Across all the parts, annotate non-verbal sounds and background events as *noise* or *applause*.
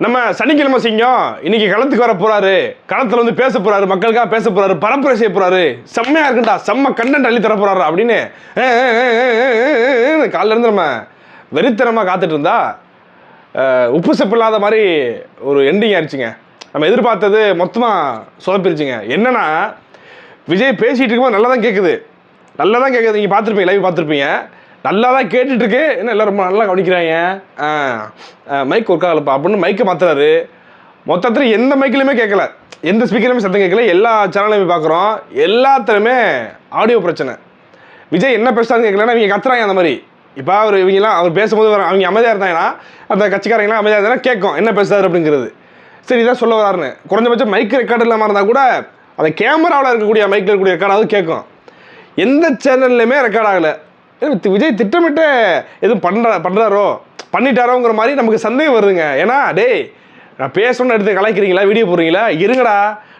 நம்ம சனிக்கிழமை சிங்கம் இன்னைக்கு களத்துக்கு வர போறாரு களத்துல வந்து பேச போறாரு மக்களுக்காக பேச போறாரு பரப்புரை செய்ய போறாரு செம்மையா இருக்குண்டா செம்ம கண்டென்ட் அள்ளி தர போறாரு அப்படின்னு காலில காலைல இருந்து நம்ம வெறித்தனமா காத்துட்டு இருந்தா உப்பு செப்பு இல்லாத மாதிரி ஒரு எண்டிங் ஆயிடுச்சுங்க நம்ம எதிர்பார்த்தது மொத்தமா சொதப்பிருச்சுங்க என்னன்னா விஜய் பேசிட்டு இருக்கும்போது நல்லா தான் கேட்குது நல்லா தான் கேட்குது நீங்கள் பார்த்துருப்பீங்க லைவ் பார்த்துருப்பீங்க நல்லா தான் கேட்டுட்ருக்கு என்ன எல்லாம் ரொம்ப நல்லா கவனிக்கிறாங்க? மைக் ஒர்க் ஆகலப்பா அப்படின்னு மைக்கை மாற்றுறாரு மொத்தத்தில் எந்த மைக்கிலையுமே கேட்கல எந்த ஸ்பீக்கர்லையுமே சத்தம் கேட்கல எல்லா சேனலையுமே பார்க்குறோம் எல்லாத்துலையுமே ஆடியோ பிரச்சனை. விஜய் என்ன பேசுறான்னு கேட்கலன்னா இவங்க கத்துறாங்க அந்த மாதிரி. இப்போ அவர் இவங்கெல்லாம் அவர் பேசும்போது வர- அவங்க அமைதியாக இருந்தாங்கன்னா அந்த கட்சிக்காரங்களாம் அமைதியாக இருந்தாங்கன்னா கேட்கும். என்ன பேசுறாரு அப்படிங்கிறது. சரி இதான் சொல்ல வராருன்னு. குறைஞ்சபட்சம் மைக் ரெக்கார்டு இல்லாமல் இருந்தால் கூட அந்த கேமராவில் இருக்கக்கூடிய மைக்கில் இருக்கக்கூடிய ரெக்கார்டாவது கேட்கும். எந்த சேனல்லையுமே ரெக்கார்ட் ஆகலை. விஜய் திட்டமிட்டு எதுவும் பண்ணுறா பண்ணுறாரோ பண்ணிட்டாரோங்கிற மாதிரி நமக்கு சந்தேகம் வருதுங்க. ஏன்னா டேய் நான் பேசணும்னு எடுத்து கலாய்க்கிறீங்களா? வீடியோ போடுறீங்களா? இருங்கடா.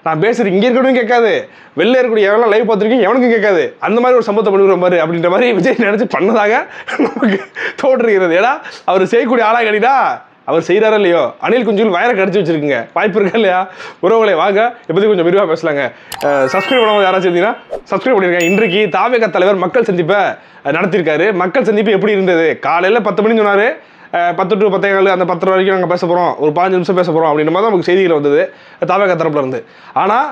நான் பேசுறது இங்கே இருக்கணும் கேட்காது. வெளில இருக்கக்கூடிய எவனா லைவ் பார்த்துருக்கீங்க எவனுக்கும் கேட்காது. அந்த மாதிரி ஒரு சம்பவத்தை பண்ணிக்கிற மாதிரி அப்படின்ற மாதிரி விஜய் நினச்சி பண்ணதாக நமக்கு தோற்றுகிறது ஏன்னா அவர் செய்யக்கூடிய ஆளாக கடிதா அவர் செய்கிறாரோ இல்லையோ? அனில் குஞ்சுகள் வயரை கடிச்சு வச்சிருக்குங்க. வாய்ப்பு இருக்கா இல்லையா? உறவுகளை வாங்க. எப்படி கொஞ்சம் விரிவாக பேசலாங்க. சப்ஸ்கிரைப் பண்ணாமல் யாராச்சும் இருந்தீங்கன்னா சப்ஸ்கிரைப் பண்ணியிருக்கேன் இன்றைக்கு தாவேக தலைவர் மக்கள் சந்திப்பை நடத்தியிருக்காரு. மக்கள் சந்திப்பு எப்படி இருந்தது? காலையில் பத்து மணின்னு சொன்னார். பத்து டு பத்தே கால் அந்த பத்து வரைக்கும் நாங்கள் பேச போகிறோம் ஒரு பாஞ்சு நிமிஷம் பேச போகிறோம் அப்படின்ற மாதிரி தான் நமக்கு செய்திகள் வந்தது. தாவேக தரப்புல இருந்து. ஆனால்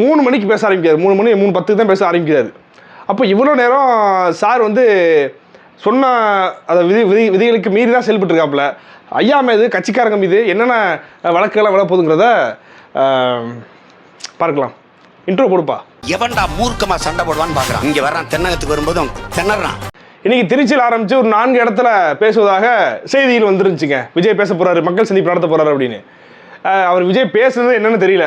மூணு மணிக்கு பேச ஆரம்பிக்காது மூணு மணி மூணு பத்துக்கு தான் பேச ஆரம்பிக்கிறாரு. அப்போ இவ்வளோ நேரம் சார் வந்து சொன்ன அந்த விதி விதி விதிகளுக்கு மீறி தான் செயல்பட்டுருக்காப்புல. ஐயா மீது கட்சிக்காரங்க மீது என்னென்ன வழக்குகள்லாம் போகுதுங்கிறத அஹ், பார்க்கலாம். இன்ட்ரோ கொடுப்பா எவன்டா மூர்க்கமா சண்டை போடுவான்னு பாக்குறான். இங்க வர்றான் தென்னகத்துக்கு வரும்போதும் திணறான். இன்னைக்கு திருச்சியில் ஆரம்பிச்சு ஒரு நான்கு இடத்துல பேசுவதாக செய்தியில் வந்துருந்துச்சுங்க. விஜய் பேச போறாரு மக்கள் சந்திப்பு நடத்த போறாரு அப்படின்னு. அவர் விஜய் பேசுறது என்னன்னு தெரியல.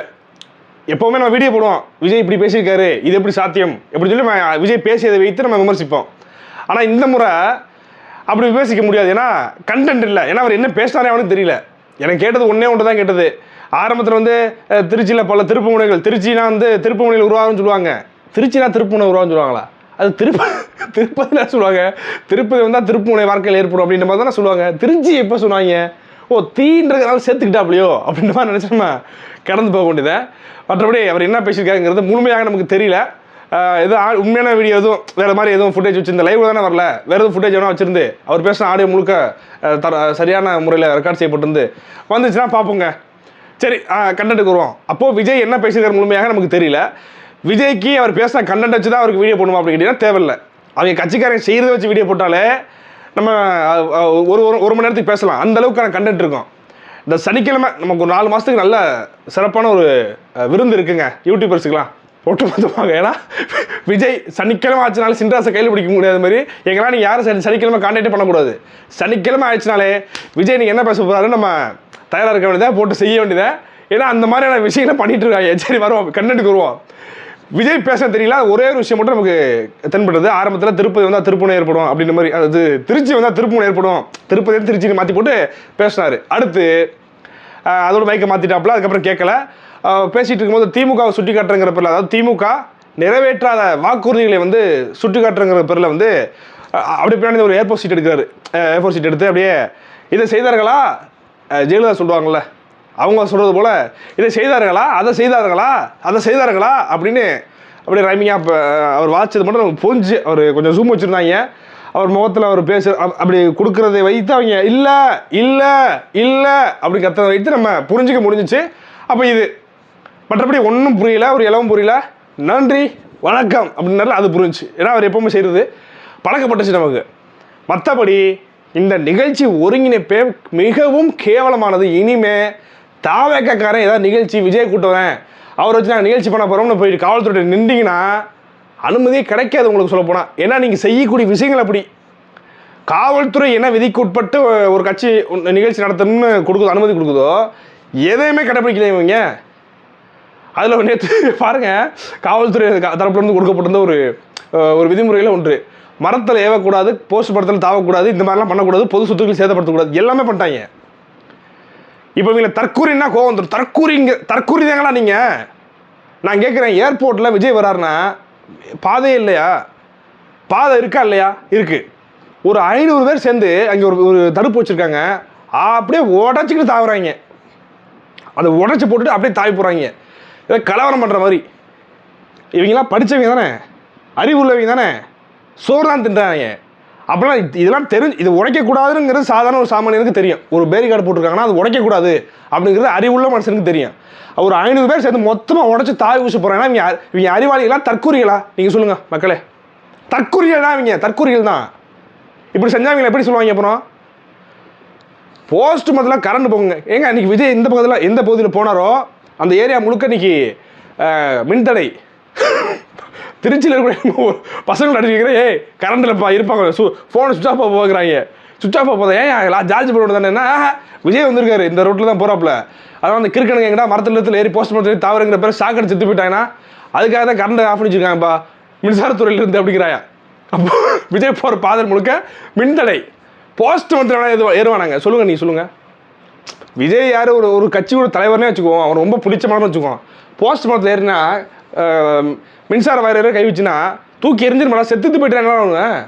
எப்போவுமே நம்ம வீடியோ போடுவோம். விஜய் இப்படி பேசியிருக்காரு இது எப்படி சாத்தியம்? எப்படி சொல்லி விஜய் பேசியதை வைத்து நம்ம விமர்சிப்போம். ஆனால் இந்த முறை அப்படி விமர்சிக்க முடியாது. ஏன்னா கண்டென்ட் இல்லை. ஏன்னா அவர் என்ன பேசினாரே அவனுக்கு தெரியல. எனக்கு கேட்டது ஒன்றே ஒன்று தான் கேட்டது. ஆரம்பத்தில் வந்து திருச்சியில் பல திருப்புமுனைகள் திருச்சினா வந்து திருப்புமுனையில் உருவாகுன்னு உருவாகும்னு சொல்லுவாங்க. திருச்சினா திருப்பு முனை உருவாகும்னு சொல்லுவாங்களா? அது திருப்ப *laughs* திருப்பதியில் சொல்லுவாங்க. திருப்பதி வந்தால் திருப்புமுனை வாழ்க்கையில் ஏற்படும் அப்படின்ற மாதிரி தானே சொல்லுவாங்க. திருச்சி எப்போ சொன்னாங்க? ஓ தீன்றதுனால சேர்த்துக்கிட்டாப்லையோ அப்படின்ற மாதிரி நினச்சி நம்ம கடந்து போக வேண்டியதை மற்றபடி அவர் என்ன பேசியிருக்காருங்கிறது முழுமையாக நமக்கு தெரியல. இது எதுவும் ஆ- உண்மையான வீடியோ எதுவும் வேறு மாதிரி எதுவும் ஃபுட்டேஜ் வச்சிருந்த லைவ் தானே வரல? வேறு எதுவும் ஃபுட்டேஜ் வேணா வச்சிருந்து அவர் பேசின ஆடியோ முழுக்க தர சரியான முறையில் ரெக்கார்ட் செய்யப்பட்டிருந்து வந்துச்சுன்னா பார்ப்போங்க சரி கண்டென்ட்டுக்கு வருவோம். அப்போது விஜய் என்ன பேசியிருக்காரு முழுமையாக நமக்கு தெரியல. விஜய்க்கு அவர் பேசின கண்டென்ட் வச்சு தான் அவருக்கு வீடியோ போடணுமா அப்படின்னு கேட்டிங்கன்னா தேவையில்லை. அவங்க கட்சிக்காரங்க செய்கிறத வச்சு வீடியோ போட்டாலே நம்ம ஒரு ஒரு ஒரு மணி நேரத்துக்கு பேசலாம். அந்த அளவுக்கான கண்டென்ட் இருக்கும். இந்த சனிக்கிழமை நமக்கு ஒரு நாலு மாதத்துக்கு நல்ல சிறப்பான ஒரு விருந்து இருக்குங்க. யூடியூபர்ஸுக்கெலாம் ஒட்டுமொத்தமாக. ஏன்னா விஜய் சனிக்கிழமை ஆச்சுனாலே சின்ராசை கையில் பிடிக்க முடியாத மாதிரி எங்களால் நீங்கள் யாரும் சனி சனிக்கிழமை கான்டாக்டே பண்ணக்கூடாது. சனிக்கிழமை ஆயிடுச்சுனாலே விஜய் நீங்கள் என்ன பேச போகிறாரு நம்ம தயாராக இருக்க வேண்டியதை போட்டு செய்ய வேண்டியதை. ஏன்னா அந்த மாதிரியான விஷயங்களை பண்ணிகிட்டு இருக்காங்க. சரி வருவோம். கண்டென்ட்டுக்கு வருவோம். விஜய் பேச தெரியல ஒரே ஒரு விஷயம் மட்டும் நமக்கு தென்படுது. ஆரம்பத்தில் திருப்பதி வந்தால் திருப்பணம் ஏற்படும் அப்படின்ற மாதிரி. அது திருச்சி வந்தால் திருப்பணம் ஏற்படும். திருப்பதி திருச்சின்னு மாற்றி போட்டு பேசினார். அடுத்து அதோட மைக்கை மாற்றிட்டாப்புல அதுக்கப்புறம் கேட்கல. பேசிகிட்டு இருக்கும்போது திமுகவை சுட்டி காட்டுறங்கிற பேரில் அதாவது திமுக நிறைவேற்றாத வாக்குறுதிகளை வந்து சுட்டி காட்டுறங்கிற பேரில் வந்து அப்படி பின்னாடி ஒரு ஏர்போர்ட் சீட் எடுக்கிறாரு. ஏர்போர்ட் சீட் எடுத்து அப்படியே இதை செய்தார்களா? ஜெயலலிதா சொல்லுவாங்கள்ல அவங்க சொல்கிறது போல் இதை செய்தார்களா? அதை செய்தார்களா? அதை செய்தார்களா? அப்படின்னு அப்படியே ரைமிங்காக இப்போ அவர் வாட்சது மட்டும் நமக்கு புரிஞ்சு அவர் கொஞ்சம் ஜூம் வச்சுருந்தாங்க. அவர் முகத்தில் அவர் பேச அப்படி கொடுக்குறதை வைத்து அவங்க இல்லை இல்லை இல்லை அப்படி கத்ததை வைத்து நம்ம புரிஞ்சிக்க முடிஞ்சிச்சு. அப்போ இது மற்றபடி ஒன்றும் புரியல ஒரு இளவும் புரியல. நன்றி வணக்கம் அப்படின்னால அது புரிஞ்சு ஏன்னா அவர் எப்பவுமே செய்கிறது பழக்கப்பட்டுச்சு நமக்கு. மற்றபடி இந்த நிகழ்ச்சி ஒருங்கிணைப்பே மிகவும் கேவலமானது. இனிமே தாவேக்கக்காரன் ஏதாவது நிகழ்ச்சி விஜய் கூட்டுவேன் அவரை வச்சு நாங்கள் நிகழ்ச்சி பண்ண போகிறோம்னு போய் காவல்துறை நின்றீங்கன்னா அனுமதியே கிடைக்காது உங்களுக்கு சொல்ல போனால் ஏன்னா நீங்கள் செய்யக்கூடிய விஷயங்கள் அப்படி. காவல்துறை என்ன விதிக்கு உட்பட்டு ஒரு கட்சி நிகழ்ச்சி நடத்தணும்னு கொடுக்குதோ அனுமதி கொடுக்குதோ எதையுமே கடைப்பிடிக்கல இவங்க. அதில் நேற்று பாருங்கள் காவல்துறை தரப்புலேருந்து கொடுக்கப்பட்டிருந்த ஒரு ஒரு விதிமுறையில் ஒன்று. மரத்தில் ஏவக்கூடாது போஸ்ட் படத்தில் தாவக்கூடாது இந்த மாதிரிலாம் பண்ணக்கூடாது பொது சொத்துக்கள் சேதப்படுத்தக்கூடாது எல்லாமே பண்ணிட்டாங்க. இப்போ இவங்களை தற்கூரின்னா கோவம் வந்துடும் தற்கூரிங்க தற்கூரி தாங்களா நீங்கள் நான் கேட்குறேன் ஏர்போர்ட்டில் விஜய் வராருன்னா பாதையே இல்லையா? பாதை இருக்கா இல்லையா? இருக்குது ஒரு ஐநூறு பேர் சேர்ந்து அங்கே ஒரு ஒரு தடுப்பு வச்சுருக்காங்க. அப்படியே உடச்சிக்கிட்டு தாவுறாங்க. அதை உடச்சி போட்டுட்டு அப்படியே தாவி போகிறாங்க ஏதோ கலவரம் பண்ணுற மாதிரி. இவங்கெல்லாம் படித்தவங்க தானே? அறிவு உள்ளவங்க தானே? சோறு தான் தின்றாங்க அப்படிலாம் இது- இதெல்லாம் தெரிஞ்சு இது உடைக்கக்கூடாதுங்கிறது சாதாரண ஒரு சாமானியனுக்கு தெரியும். ஒரு பேரிகார்டு போட்டிருக்காங்கன்னா அது உடைக்கக்கூடாது அப்படிங்கிறது அறிவுள்ள மனுஷனுக்கு தெரியும். ஒரு ஐநூறு பேர் சேர்ந்து மொத்தமாக உடச்சி தாய் ஊசி போகிறாங்கன்னா இவங்க இவங்க அறிவாளிகளா தற்கூறிகளா? நீங்கள் சொல்லுங்கள் மக்களே. தற்கூறிகள் தான் இவங்க தற்கூறிகள் தான். இப்படி செஞ்சாங்க எப்படி சொல்லுவாங்க அப்புறம்? போஸ்ட் மதத்தில் கரண்ட் போகுங்க. ஏங்க இன்றைக்கி விஜய் இந்த பக்கத்தில் எந்த பகுதியில் போனாரோ அந்த ஏரியா முழுக்க இன்னைக்கு மின்தடை. திருச்சியில் இருக்கிற பசங்க அடிச்சுக்கிறேன் ஏய் கரண்டில் இருப்பாங்க. சு ஃபோனை சுவிச் ஆஃப் போகிறாங்க. சுவிச் ஆஃப் போதும் ஏன் ஜார்ஜ் போட தானே என்ன? விஜய் வந்திருக்காரு. இந்த ரோட்டில் தான் போகிறாப்புல அதான் அந்த கிறுக்கணுங்க எங்கடா மரத்தில் இடத்துல ஏறி போஸ்ட் பண்ணுறது தவறுங்கிற பேர் சாக்கடை செத்து போயிட்டாங்கன்னா அதுக்காக தான் கரண்ட் ஆஃப் பண்ணி மின்சாரத்துறையிலிருந்து இருந்து அப்படிங்கிறாயா அப்போ விஜய் போகிற பாதல் முழுக்க மின்தடை. போஸ்ட் மரத்தில் எது ஏறுவானாங்க. சொல்லுங்கள் நீ சொல்லுங்கள் விஜய் யார்? ஒரு ஒரு கட்சியோட தலைவர்னே வச்சுக்குவோம். அவர் ரொம்ப பிடிச்ச மாதிரி வச்சுக்குவோம். போஸ்ட் மரத்தில் ஏறினா மின்சார வயர் கை வச்சுன்னா தூக்கி எரிஞ்சிருமாடா செத்துட்டு போயிட்டு அவங்க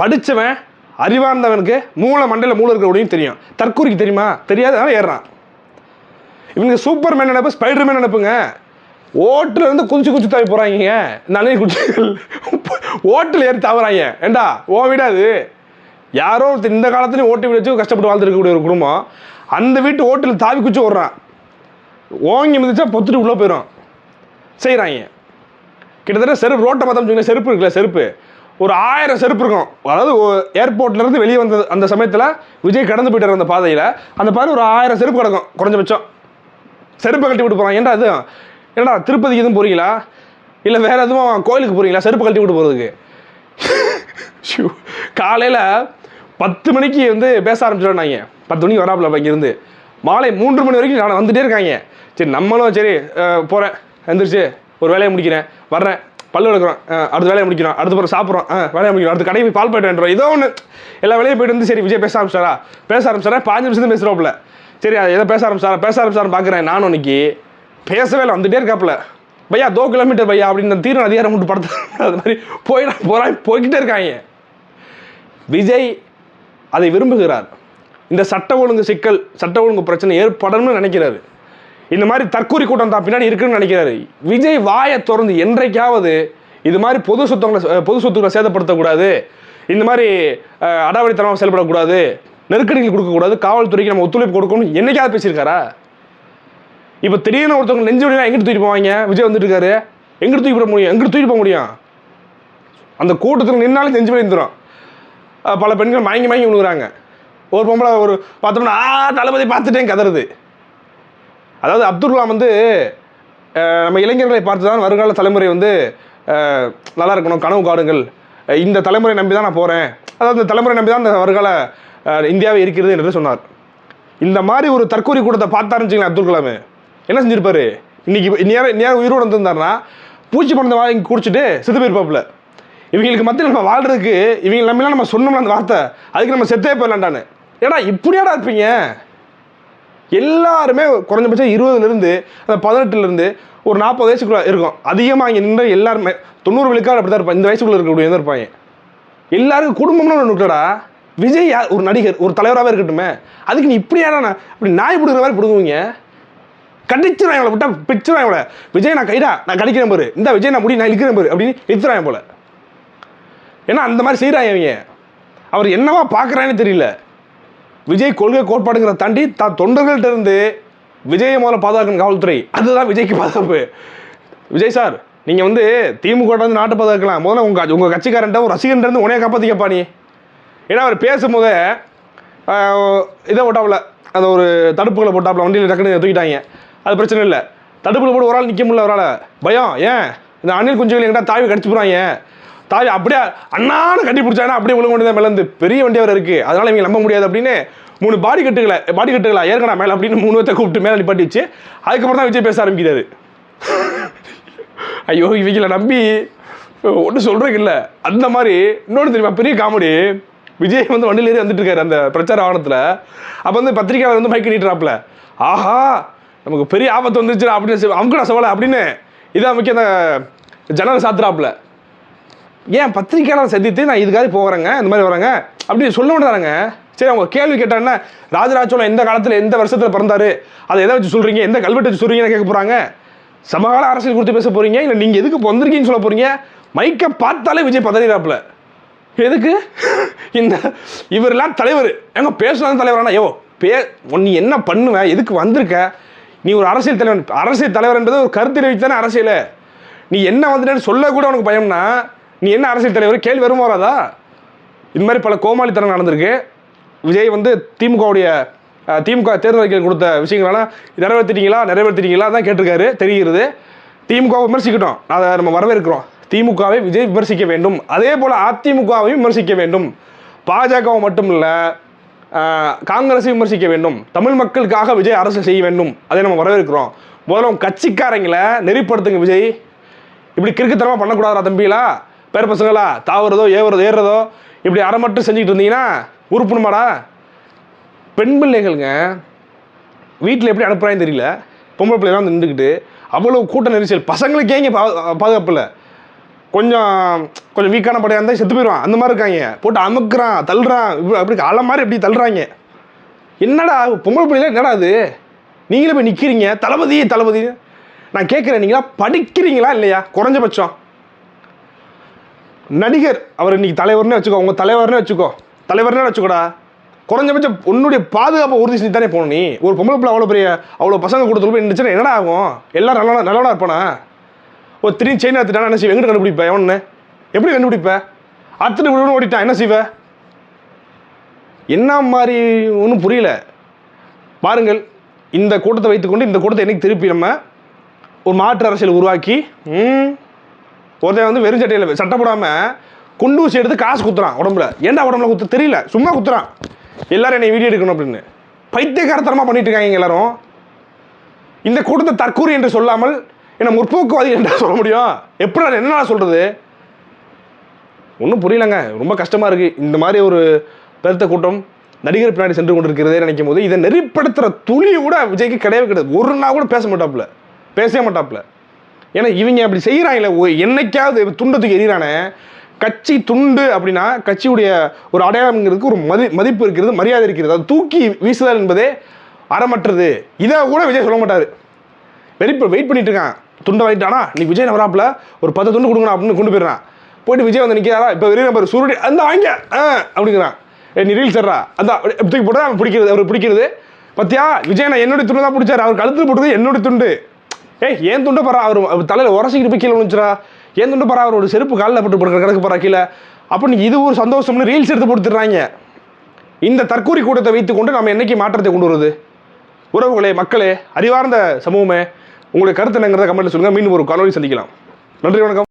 படித்தவன் அறிவார்ந்தவனுக்கு மூளை மண்டையில் மூளை இருக்கிறவனையும் தெரியும். தற்கூரிக்கு தெரியுமா? தெரியாதனால ஏறுறான். இவனுக்கு சூப்பர் மேன் நினைப்பு ஸ்பைடர் மேன் நினைப்புங்க. ஓட்டில் இருந்து குதிச்சு குதிச்சு தாவி போகிறாங்க நல்ல குதிச்சு ஓட்டில் ஏறி தாவுறாங்க. ஏண்டா? ஓ விடாது யாரோ ஒருத்தர் இந்த காலத்துலேயும் ஓட்டு வீடு வச்சு கஷ்டப்பட்டு வாழ்ந்துருக்கக்கூடிய ஒரு குடும்பம். அந்த வீட்டு ஓட்டில் தாவி குச்சி ஓடுறான். ஓங்கி மிதிச்சா பொத்துட்டு உள்ளே போயிடும் செய்கிறாங்க கிட்டத்தட்ட செருப்பு ரோட்டை பார்த்தோம்னு வச்சுக்கோங்களேன், செருப்பு இருக்குல்ல செருப்பு. ஒரு ஆயிரம் செருப்பு இருக்கும். அதாவது ஏர்போர்ட்லேருந்து வெளியே வந்த அந்த சமயத்தில் விஜய் கடந்து போயிட்டார் அந்த பாதையில். அந்த பாதையில் ஒரு ஆயிரம் செருப்பு கிடக்கும் குறைஞ்சபட்சம் செருப்பை கட்டி விட்டு போகிறாங்க ஏன்டா அது ஏன்டா திருப்பதிக்கு எதுவும் போகிறீங்களா இல்லை வேறு எதுவும் கோயிலுக்கு போகிறீங்களா செருப்பு கட்டி விட்டு போகிறதுக்கு *laughs* காலையில் பத்து மணிக்கு வந்து பேச ஆரம்பிச்சிடுறாங்க பத்து மணிக்கு வராப்புல இங்கேருந்து. மாலை மூன்று மணி வரைக்கும் நான் வந்துட்டே இருக்காங்க. சரி நம்மளும் சரி போகிறேன் எந்திரிச்சு ஒரு வேலையை முடிக்கிறேன். வர்றேன். பல்லு விளக்குறோம் அடுத்த வேலையை முடிக்கிறோம். அடுத்த பிறகு சாப்பிட்றோம். வேலையை முடிக்கிறோம். அடுத்த கடைக்கு போய் பால் போயிட்டு வந்துடுறோம் ஏதோ ஒன்று எல்லா வேலையும் போயிட்டு வந்து சரி விஜய் பேச ஆரம்பிச்சாரா? பேச ஆரம்பிச்சாரா? பாஞ்சு நிமிஷம் பேசுகிறோம்ல சரி அதை எதை பேச ஆரம்பிச்சாரா? பேச ஆரம்பிச்சாரன்னு பார்க்குறேன் நானும் இன்னைக்கு பேசவே இல்லை. வந்துட்டே இருக்காப்புல. பையா தோ கிலோமீட்டர் பையா அப்படின்னு தீரன் அதிகாரம் மட்டும் படுத்து அது மாதிரி போய் போகிறான் போய்கிட்டே இருக்காங்க. விஜய் அதை விரும்புகிறார். இந்த சட்ட ஒழுங்கு சிக்கல் சட்ட ஒழுங்கு பிரச்சனை ஏற்படணும்னு நினைக்கிறாரு. இந்த மாதிரி தற்கூரி கூட்டம் தான் பின்னாடி இருக்குன்னு நினைக்கிறாரு. விஜய் வாயை திறந்து என்றைக்காவது இது மாதிரி பொது சொத்துக்களை பொது சொத்துக்களை சேதப்படுத்தக்கூடாது. இந்த மாதிரி அடாவடித்தனமாக செயல்படக்கூடாது. நெருக்கடிகள் கொடுக்கக்கூடாது. காவல்துறைக்கு நம்ம ஒத்துழைப்பு கொடுக்கணும் என்னைக்காவது பேசியிருக்காரா? இப்போ திடீர்னு ஒருத்தவங்க நெஞ்சு வழியா எங்கிட்டு தூக்கிட்டு போவாங்க? விஜய் வந்துட்டு இருக்காரு. எங்கிட்டு தூக்கி போட முடியும்? எங்கிட்டு தூக்கிட்டு போக முடியும்? அந்த கூட்டத்தில் நின்னாலும் நெஞ்சு வழி இருந்துடும் பல பெண்கள் மயங்கி மயங்கி விழுகிறாங்க ஒரு பொம்பளை ஒரு பார்த்தோம்னா ஆ தளபதி பார்த்துட்டேன் கதறுது. அதாவது அப்துல்கலாம் வந்து நம்ம இளைஞர்களை பார்த்து தான் வருங்கால தலைமுறை வந்து நல்லா இருக்கணும் கனவு காடுங்கள் இந்த தலைமுறை நம்பி தான் நான் போகிறேன் அதாவது இந்த தலைமுறை நம்பி தான் இந்த வருங்கால இந்தியாவை இந்தியாவே இருக்கிறது என்று சொன்னார். இந்த மாதிரி ஒரு தற்கொலை கூட்டத்தை பார்த்தாருன்னு வச்சுங்களேன் அப்துல் கலாம் என்ன செஞ்சிருப்பாரு? இன்னைக்கு நேரம் நேரம் உயிரோடு வந்திருந்தாருன்னா பூச்சி பணத்தை வாங்கி குடிச்சிட்டு சித்து போயிருப்பாப்புல. இவங்களுக்கு மத்தியில் நம்ம வாழ்றதுக்கு இவங்க நம்பிலாம் நம்ம சொன்னோம்ல அந்த வார்த்தை அதுக்கு நம்ம செத்தே போயிடலான்டானு ஏடா இப்படியாடா இருப்பீங்க? எல்லாருமே குறைஞ்சபட்சம் இருபதுலேருந்து அந்த பதினெட்டுலேருந்து ஒரு நாற்பது வயசுக்குள்ளே இருக்கும். அதிகமாக இங்கே நின்ற எல்லாருமே தொண்ணூறு விழுக்காடு அப்படி தான் இருப்பாங்க. இந்த வயசுக்குள்ளே இருக்கக்கூடிய தான் இருப்பாங்க. எல்லாருக்கும் குடும்பம்னு ஒன்று விட்டடா விஜய் யார்? ஒரு நடிகர் ஒரு தலைவராகவே இருக்கட்டுமே. அதுக்கு நீ இப்படி யாரா அப்படி நாய் பிடுங்குற மாதிரி பிடுங்குவீங்க? கடிச்சிருவான் இவளை விட்டா பிச்சிருவான் இவளை விஜய் நான் கைடா நான் கடிக்கிறேன் பாரு. இந்த விஜய் நான் முடி நான் இழுக்கிறேன் பாரு அப்படின்னு இழுத்துறான் போல. ஏன்னா அந்த மாதிரி செய்கிறாங்க அவங்க அவர் என்னவா பார்க்குறான்னு தெரியல. விஜய் கொள்கை கோட்பாடுங்கிறத தாண்டி தான் தொண்டர்கள்ட்ட இருந்து விஜயை முதல்ல பாதுகாக்கணும் காவல்துறை. அதுதான் விஜய்க்கு பாதுகாப்பு. விஜய் சார் நீங்கள் வந்து திமுக வந்து நாட்டு பாதுகாக்கலாம். முதல்ல உங்கள் உங்கள் கட்சிக்காரன்ட்ட ஒரு ரசிகன்ட்ட இருந்து உனைய காப்பாற்றிக்கப்பா நீ. ஏன்னா அவர் பேசும்போதே இதை போட்டாப்புல. அந்த ஒரு தடுப்புகளை போட்டாப்புல. வண்டியில் டக்குன்னு தூக்கிட்டாங்க. அது பிரச்சனை இல்லை. தடுப்பில் போட்டு ஒரு ஆள் நிற்க முடியல ஒரு ஆள் பயம் ஏன்? இந்த அணில் குஞ்சுகள் எங்கிட்ட தாவி கடிச்சு போகிறாங்க தாவி அப்படியே அண்ணான்னு கட்டி அப்படியே விழுங்க வேண்டியதான் மேலே இருந்து பெரிய வண்டி வேறு இருக்குது அதனால் இவங்க நம்ப முடியாது அப்படின்னு மூணு பாடி கட்டுகளை பாடி கட்டுகளா ஏற்கனவே மேலே அப்படின்னு மூணு பேர்த்த கூப்பிட்டு மேலே நிப்பாட்டி வச்சு அதுக்கப்புறம் தான் விஜய் பேச ஆரம்பிக்கிறாரு. *laughs* ஐயோ இவங்களை நம்பி ஒன்றும் சொல்கிறதுக்கு இல்லை. அந்த மாதிரி இன்னொன்று தெரியுமா? பெரிய காமெடி. விஜய் வந்து வண்டியிலேயே வந்துட்டு இருக்காரு அந்த பிரச்சார வாகனத்தில். அப்போ வந்து பத்திரிக்கையாளர் வந்து மைக் நீட்டுறாப்புல. ஆஹா நமக்கு பெரிய ஆபத்து வந்துருச்சு அப்படின்னு சொல்லி, நான் சவாலை அப்படின்னு இதான் முக்கிய அந்த ஜனல் சாத்துறாப்புல. ஏன் பத்திரிக்கையாளர் சந்தித்து நான் இதுக்காக போகிறேங்க இந்த மாதிரி வரேங்க? அப்படி சொல்ல மாட்டாங்க சரி அவங்க கேள்வி கேட்டாங்கன்னா ராஜராஜ சோழன் எந்த காலத்தில் எந்த வருஷத்தில் பிறந்தாரு? அதை எதை வச்சு சொல்கிறீங்க எந்த கல்வெட்டு வச்சு சொல்கிறீங்கன்னு கேட்க போகிறாங்க சமகால அரசியல் குறித்து பேச போகிறீங்க இல்லை நீங்கள் எதுக்கு இப்போ வந்திருக்கீங்கன்னு சொல்ல போகிறீங்க மைக்கை பார்த்தாலே விஜய் பதறிறாப்புல எதுக்கு? இந்த இவரெல்லாம் தலைவர். எங்க பேசலாம் தலைவரானா? ஐயோ பே உன் நீ என்ன பண்ணுவ? எதுக்கு வந்திருக்க? நீ ஒரு அரசியல் தலைவர் அரசியல் தலைவர்ன்றது ஒரு கருத்து தெரிவித்து தானே அரசியல். நீ என்ன வந்துட்டேன்னு சொல்ல கூட உனக்கு பயம்னா நீ என்ன அரசியல் தலைவர்? கேள்வி வரும் வராதா? இது மாதிரி பல கோமாளித்தனம் நடந்திருக்கு. விஜய் வந்து திமுகவுடைய திமுக தேர்தல் அறிக்கையில் கொடுத்த விஷயங்களெல்லாம் நிறைவேற்றிட்டீங்களா நிறைவேற்றிட்டீங்களா தான் கேட்டிருக்காரு. தெரிகிறது. திமுக விமர்சிக்கட்டும். அதை நம்ம வரவேற்கிறோம். திமுகவை விஜய் விமர்சிக்க வேண்டும். அதே போல் அதிமுகவையும் விமர்சிக்க வேண்டும். பாஜகவை மட்டும் இல்லை காங்கிரஸை விமர்சிக்க வேண்டும். தமிழ் மக்களுக்காக விஜய் அரசு செய்ய வேண்டும். அதை நம்ம வரவேற்கிறோம். முதல்ல கட்சிக்காரங்களை நெறிப்படுத்துங்க விஜய். இப்படி கிறுக்குத்தனமாக பண்ணக்கூடாதா தம்பிகளா. பேர பசங்களா தாவுறதோ ஏவுறதோ ஏறுறதோ இப்படி அரை மட்டும் செஞ்சுக்கிட்டு இருந்தீங்கன்னா உருப்பணுமாடா பெண் பிள்ளைகளுங்க வீட்டில் எப்படி அனுப்புறாங்கன்னு தெரியல. பொம்பளை பிள்ளைலாம் நின்றுக்கிட்டு அவ்வளோ கூட்ட நெரிசல். பசங்களுக்கே இங்கே பா பாதுகாப்பு இல்லை கொஞ்சம் கொஞ்சம் வீக்கான படையாக இருந்தால் செத்து போயிடுவான். அந்த மாதிரி இருக்காங்க. போட்டு அமுக்குறான் தள்ளுறான். இப்படி அப்படி அலை மாதிரி இப்படி தள்ளுறாங்க. என்னடா பொம்பளை பிள்ளைல என்னடா அது? நீங்களே போய் நிற்கிறீங்க தளபதி தளபதி. நான் கேட்குறேன் நீங்களா படிக்கிறீங்களா இல்லையா? குறைஞ்சபட்சம். நடிகர் அவர் இன்னைக்கு தலைவர்னே வச்சுக்கோ உங்கள் தலைவர்னே வச்சுக்கோ. தலைவர்னே வச்சுக்கோடா. குறைஞ்சபட்சம் உன்னுடைய பாதுகாப்பை உறுதி செஞ்சு தானே போகணும் நீ. ஒரு பொம்பளை பிள்ளை அவ்வளோ பெரிய அவ்வளோ பசங்க கொடுத்துட்டு போய் நினச்சுன்னா என்னடா ஆகும்? எல்லாம் நல்லா நல்லவனா இருப்பானா? ஒரு திடீர்னு செயின் எடுத்துட்டானா என்ன செய்வேன் எங்கிட்ட கண்டுபிடிப்பேன் எவன்னு எப்படி கண்டுபிடிப்பேன் அத்துட்டு விடுன்னு ஓடிட்டான் என்ன செய்வ? என்ன மாதிரி ஒன்றும் புரியல. பாருங்கள் இந்த கூட்டத்தை வைத்துக்கொண்டு இந்த கூட்டத்தை என்னைக்கு திருப்பி நம்ம ஒரு மாற்று அரசியல் உருவாக்கி ம், ஒருத்தன் வந்து வெறும் சட்டையில் சட்டை போடாமல் குண்டூசி எடுத்து காசு குத்துறான் உடம்புல. ஏன்டா உடம்புல குத்து? தெரியல. சும்மா குத்துறான். எல்லாரும் என்னை வீடியோ எடுக்கணும் அப்படின்னு. பைத்தியக்காரத்தனமாக பண்ணிட்டு இருக்காங்க எல்லாரும். இந்த கூட்டத்தை தற்கூறு என்று சொல்லாமல் என்ன முற்போக்குவாதி என்றால் சொல்ல முடியும்? எப்படி என்னடா சொல்கிறது ஒன்றும் புரியலங்க. ரொம்ப கஷ்டமாக இருக்குது இந்த மாதிரி ஒரு பெருத்த கூட்டம் நடிகர் பின்னாடி சென்று கொண்டிருக்கிறதே நினைக்கும் போது இதை நெறிப்படுத்துகிற துளி கூட விஜய்க்கு கிடையவே கிடையாது. ஒரு நாள் கூட பேச மாட்டாப்புல. பேசவே மாட்டாப்புல. ஏன்னா இவங்க அப்படி செய்கிறாங்களே என்னைக்காவது துண்டத்துக்கு எதிரான கட்சி துண்டு அப்படின்னா கட்சியுடைய ஒரு அடையாளம்ங்கிறதுக்கு ஒரு மதி மதிப்பு இருக்கிறது மரியாதை இருக்கிறது. அது தூக்கி வீசுதல் என்பதே அறமற்றது. இதை கூட விஜய் சொல்ல மாட்டார். வெயிட் வெயிட் பண்ணிட்டு இருக்கான். துண்டை வாங்கிட்டானா நீ விஜய் வராப்புல? ஒரு பத்து துண்டு கொடுங்கண்ணா அப்படின்னு கொண்டு போயிடுறான். போயிட்டு விஜய் வந்து நிற்கிறாரா இப்போ வெறிய நம்பர் சுருடி அந்த வாங்க ஆ அப்படிங்கிறான். ஏ நீ ரீல் சர்றா அந்த தூக்கி போட்டு அவன் பிடிக்கிறது அவர் பிடிக்கிறது. பத்தியா? விஜய் நான் என்னுடைய துண்டு தான் பிடிச்சாரு. அவர் கழுத்து போட்டது என்னுடைய துண்டு. ஏய் ஏன் துண்டை பரா அவர் தலையில் உரசிக்கிட்டு போய் கீழே விழுந்துச்சுரா ஏன் துண்டை பரா அவர் அவரோட செருப்பு காலில் போட்டு போடுற கிடக்கு போகிறா கீழே. அப்படின்னு இது ஒரு சந்தோஷம்னு ரீல்ஸ் எடுத்து கொடுத்துட்றாங்க இந்த தற்கூரி கூட்டத்தை வைத்துக்கொண்டு நம்ம என்னைக்கு மாற்றத்தை கொண்டு வருது? உறவுகளே மக்களே அறிவார்ந்த சமூகமே உங்களுடைய கருத்து என்னங்கிறத கமெண்ட்டில் சொல்லுங்க. மீண்டும் ஒரு காணொலி சந்திக்கலாம். நன்றி வணக்கம்.